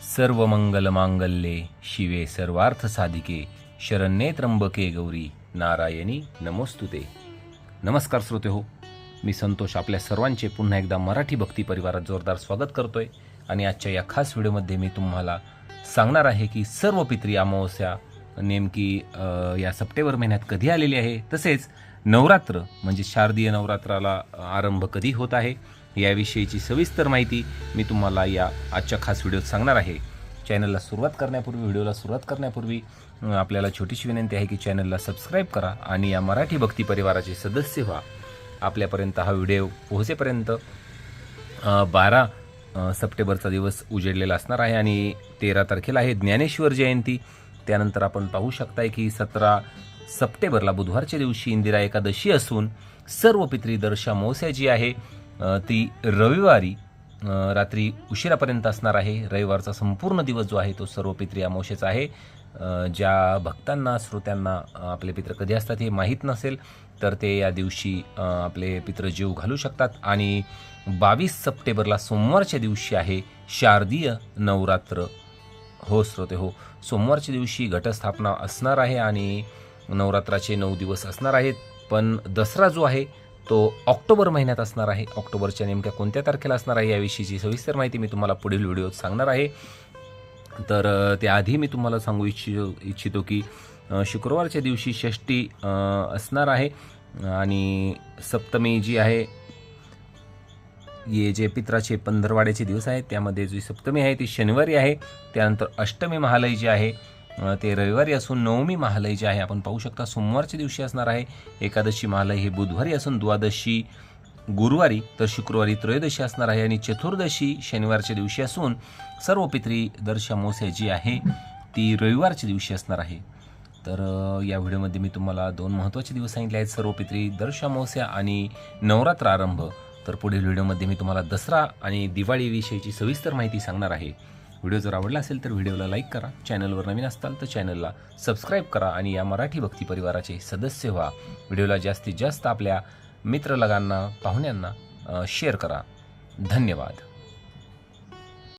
सर्व मंगल मांगल्ये शिवे सर्वार्थ साधिके शरण्ये त्र्यंबके गौरी नारायणी नमोस्तुते. नमस्कार श्रोते हो मी संतोष आपल्या सर्वांचे पुन्हा एकदा मराठी भक्ती परिवारात जोरदार स्वागत करतोय आणि आजच्या या खास व्हिडिओमध्ये मी तुम्हाला सांगणार आहे की सर्व पित्री अमावस्या नेमकी या सप्टेंबर महिन्यात कधी आलेली आहे? तसेच नवरात्र म्हणजे शारदीय नवरात्राला आरंभ कधी होत आहे? याविषयीची सविस्तर माहिती मी तुम्हाला या आजच्या खास व्हिडिओत सांगणार आहे. चॅनलला सुरुवात करण्यापूर्वी व्हिडिओला सुरुवात करण्यापूर्वी आपल्याला छोटीशी विनंती आहे की चॅनलला सबस्क्राईब करा आणि या मराठी भक्ती परिवाराचे सदस्य व्हा. आपल्यापर्यंत हा व्हिडिओ पोहोचेपर्यंत बारा सप्टेंबरचा दिवस उजेडलेला असणार आहे आणि तेरा तारखेला आहे ज्ञानेश्वर जयंती. त्यानंतर आपण पाहू शकताय की सतरा सप्टेंबरला बुधवारच्या दिवशी इंदिरा एकादशी असून सर्व पितरी दर्शा मोस्या जी आहे. ती रविवारी रात्री उशिरापर्यंत असणार आहे. रविवारचा संपूर्ण दिवस जो आहे तो सर्व पित्री अमावस्येचा आहे. ज्या भक्तांना श्रोत्यांना आपले पित्र कधी असतात हे माहीत नसेल तर ते या दिवशी आपले पित्र जीव घालू शकतात. आणि बावीस सप्टेंबरला सोमवारच्या दिवशी आहे शारदीय नवरात्र. हो श्रोते हो. सोमवारच्या दिवशी घटस्थापना असणार आहे आणि नवरात्राचे नऊ दिवस असणार आहेत. पण दसरा जो आहे तो ऑक्टोबर महिन्यात असणार आहे. ऑक्टोबरच्या नेमक्या कोणत्या तारखेला असणार आहे याविषयीची सविस्तर माहिती मी तुम्हाला पुढील व्हिडिओत सांगणार आहे. तर त्याआधी मी तुम्हाला सांगू इच्छितो इच्छितो की शुक्रवारच्या दिवशी षष्टी असणार आहे. आणि सप्तमी जी आहे ये जे पित्राचे पंधरवाड्याचे दिवस आहेत त्यामध्ये जी सप्तमी आहे ती शनिवारी आहे. त्यानंतर अष्टमी महालय जी आहे ते रविवारी असून नवमी महालय जे आहे आपण पाहू शकता सोमवारच्या दिवशी असणार आहे. एकादशी महालय हे बुधवारी असून द्वादशी गुरुवारी तर शुक्रवारी त्रयोदशी असणार आहे आणि चतुर्दशी शनिवारच्या दिवशी असून सर्व पित्री दर्श अमावस्या जी आहे ती रविवारच्या दिवशी असणार आहे. तर या व्हिडिओमध्ये मी तुम्हाला दोन महत्त्वाचे दिवस सांगितले आहेत सर्व पित्री दर्श अमावस्या आणि नवरात्र आरंभ. तर पुढील व्हिडिओमध्ये मी तुम्हाला दसरा आणि दिवाळीविषयीची सविस्तर माहिती सांगणार आहे. व्हिडिओ जर आवडला असेल तर व्हिडिओला लाईक करा. चॅनलवर नवीन असताल तर चॅनलला सबस्क्राईब करा आणि या मराठी भक्ती परिवाराचे सदस्य व्हा. व्हिडिओला जास्तीत जास्त आपल्या मित्रलगांना पाहुण्यांना शेअर करा. धन्यवाद.